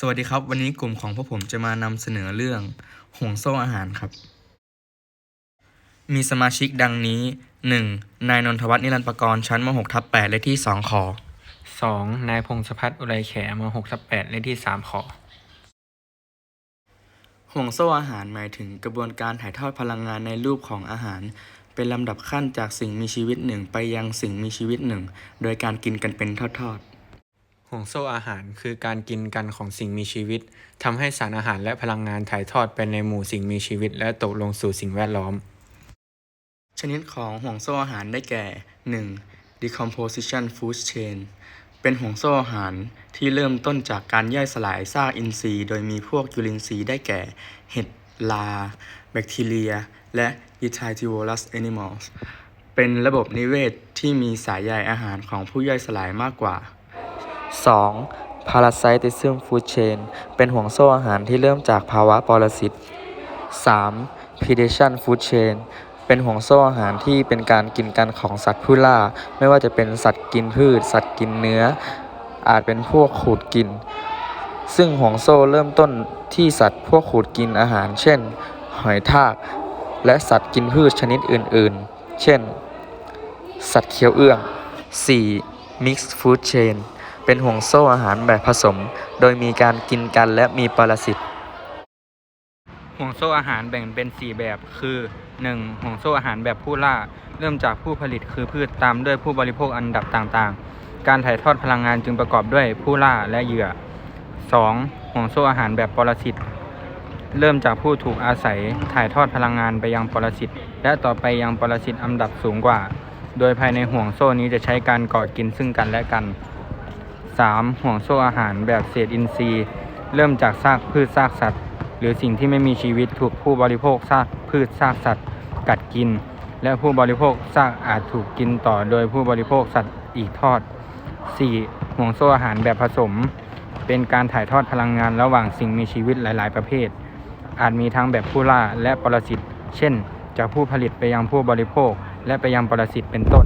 สวัสดีครับ วันนี้กลุ่มของพวกผมจะมานำเสนอเรื่องห่วงโซ่อาหารครับ มีสมาชิกดังนี้ 1. นายนนทวัฒน์นิรันดร์ประกรณ์ชั้นม .6 ทับ8เลขที่ 2 ขอสองนายพงศพัฒน์อุไรแขมหกทับแปดเลขที่สามขอ ห่วงโซ่อาหารหมายถึงกระบวนการถ่ายทอดพลังงานในรูปของอาหาร เป็นลำดับขั้นจากสิ่งมีชีวิตหนึ่งไปยังสิ่งมีชีวิตหนึ่ง โดยการกินกันเป็นทอด ห่วงโซ่อาหารคือการกินกันของสิ่งมีชีวิตทำให้สารอาหารและพลังงานถ่ายทอดไปในหมู่สิ่งมีชีวิต และตกลงสู่สิ่งแวดล้อม ชนิดของห่วงโซ่อาหารได้แก่ 1. decomposition food chain เป็นห่วงโซ่อาหารที่เริ่มต้นจากการย่อยสลายซากอินทรีย์ โดยมีพวกจุลินทรีย์ได้แก่ เห็ดลา แบคทีเรีย และ e t i t i v o l o u s animals เป็นระบบนิเวศที่มีสายใยอาหารของผู้ย่อยสลายมากกว่า 2. parasitism food chain เป็นห่วงโซ่อาหารที่เริ่มจากภาวะปรสิต 3. predation food chain เป็นห่วงโซ่อาหารที่เป็นการกินกันของสัตว์ผู้ล่า ไม่ว่าจะเป็นสัตว์กินพืช สัตว์กินเนื้อ อาจเป็นพวกขูดกิน ซึ่งห่วงโซ่เริ่มต้นที่สัตว์พวกขูดกินอาหาร เช่น หอยทาก และสัตว์กินพืชชนิดอื่น ๆ เช่น สัตว์เคี้ยวเอื้อง 4. mixed food chain เป็นห่วงโซ่อาหารแบบผสม โดยมีการกินกันและมีปรสิตห่วงโซ่อาหารแบ่งเป็น 4 แบบ คือ 1. ห่วงโซ่อาหารแบบผู้ล่า เริ่มจากผู้ผลิตคือพืชตามด้วยผู้บริโภคอันดับต่างๆ การถ่ายทอดพลังงานจึงประกอบด้วยผู้ล่าและเหยื่อ 2. ห่วงโซ่อาหารแบบปรสิต เริ่มจากผู้ถูกอาศัยถ่ายทอดพลังงานไปยังปรสิต และต่อไปยังปรสิตอันดับสูงกว่า โดยภายในห่วงโซ่นี้จะใช้การเกาะกินซึ่งกันและกัน 3. ห่วงโซ่อาหารแบบเศษอินทรีย์ เริ่มจากซากพืชซากสัตว์ หรือสิ่งที่ไม่มีชีวิตถูกผู้บริโภคซากพืชซากสัตว์ กัดกิน และผู้บริโภคซากอาจถูกกินต่อโดยผู้บริโภคสัตว์อีกทอด 4. ห่วงโซ่อาหารแบบผสม เป็นการถ่ายทอดพลังงานระหว่างสิ่งมีชีวิตหลาย ๆ ประเภท อาจมีทั้งแบบผู้ล่าและปรสิต เช่น จากผู้ผลิตไปยังผู้บริโภค และไปยังปรสิตเป็นต้น